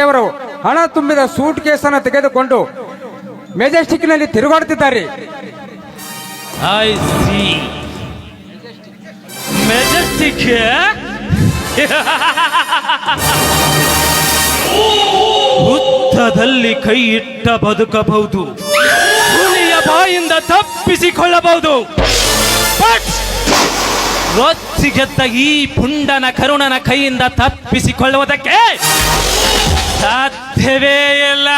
ಅವರು ಹಣ ತುಂಬಿದ ಸೂಟ್ ಕೇಸ್ ಅನ್ನು ತೆಗೆದುಕೊಂಡು ಮೆಜೆಸ್ಟಿಕ್ನಲ್ಲಿ ತಿರುಗಾಡುತ್ತಿದ್ದಾರೆ. I C Majestic. ಹುತ್ತದಲ್ಲಿ ಕೈ ಇಟ್ಟ ಬದುಕಬಹುದು. ಹುಲಿಯ ಬಾಯಿಂದ ತಪ್ಪಿಸಿಕೊಳ್ಳಬಹುದು. ರೊಚ್ಚಿಗೆದ್ದ ಈ ಪುಂಡನ ಕರುಣನ ಕೈಯಿಂದ ತಪ್ಪಿಸಿಕೊಳ್ಳುವುದಕ್ಕೆ ಸಾಧ್ಯವೇ ಇಲ್ಲ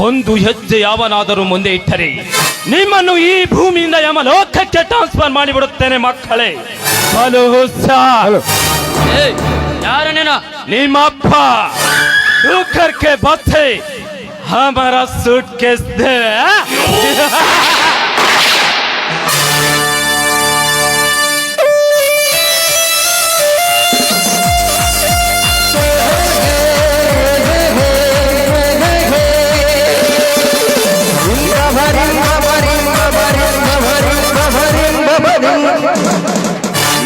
ಒಂದು ಹೆಜ್ಜೆ ಯಾವನಾದರೂ ಮುಂದೆ ಇಟ್ಟರೆ ನಿಮ್ಮನ್ನು ಈ ಭೂಮಿಯಿಂದ ಯಮಲೋಕಕ್ಕೆ ಟ್ರಾನ್ಸ್ಫರ್ ಮಾಡಿಬಿಡುತ್ತೇನೆ ಮಕ್ಕಳೇ. ಹಲೋ ಸರ್ ಯಾರು ನಿಮ್ಮಪ್ಪ ಕೆ ಬತ್ತೆ ಹಮಾರ ಸೂಟ್ ಕೇಸ್ ದೇ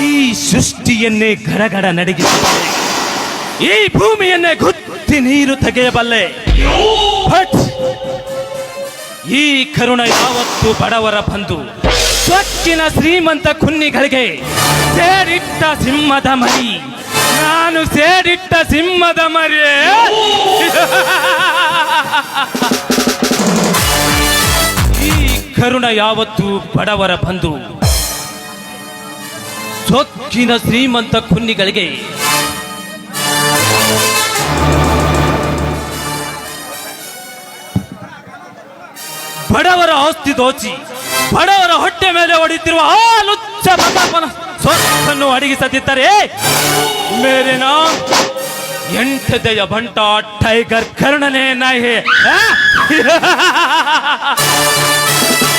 ಈ ಸೃಷ್ಟಿಯನ್ನೇ ಗಡಗಡ ನಡಗಿಸಬಲ್ಲೆ ಈ ಭೂಮಿಯನ್ನೇ ಗುತ್ತಿ ನೀರು ತೆಗೆಯಬಲ್ಲೆ. ಈ ಕರುಣ ಯಾವತ್ತು ಬಡವರ ಬಂಧು ಸ್ವಚ್ಛಿನ ಶ್ರೀಮಂತ ಕುನ್ನಿಗಳಿಗೆ ಸೇರಿಟ್ಟ ಸಿಂಹದ ಮರಿ. ನಾನು ಸೇರಿಟ್ಟ ಸಿಂಹದ ಮರಿ. ಈ ಕರುಣ ಯಾವತ್ತು ಬಡವರ ಬಂಧು ಸೊಕ್ಕಿನ ಶ್ರೀಮಂತ ಕುನ್ನಿಗಳಿಗೆ ಬಡವರ ಆಸ್ತಿ ದೋಚಿ, ಬಡವರ ಹೊಟ್ಟೆ ಮೇಲೆ ಹೊಡೆಯುತ್ತಿರುವ ಆ ಲುಚ್ಚ ಪ್ರತಾಪನ ಸೊಕ್ಕನ್ನು ಅಡಗಿಸದಿದ್ದರೆ ಮೇರಿನ ಎಂಟದೆಯ ಬಂಟ ಟೈಗರ್ ಕರ್ಣನೇ ನಾಯಿ?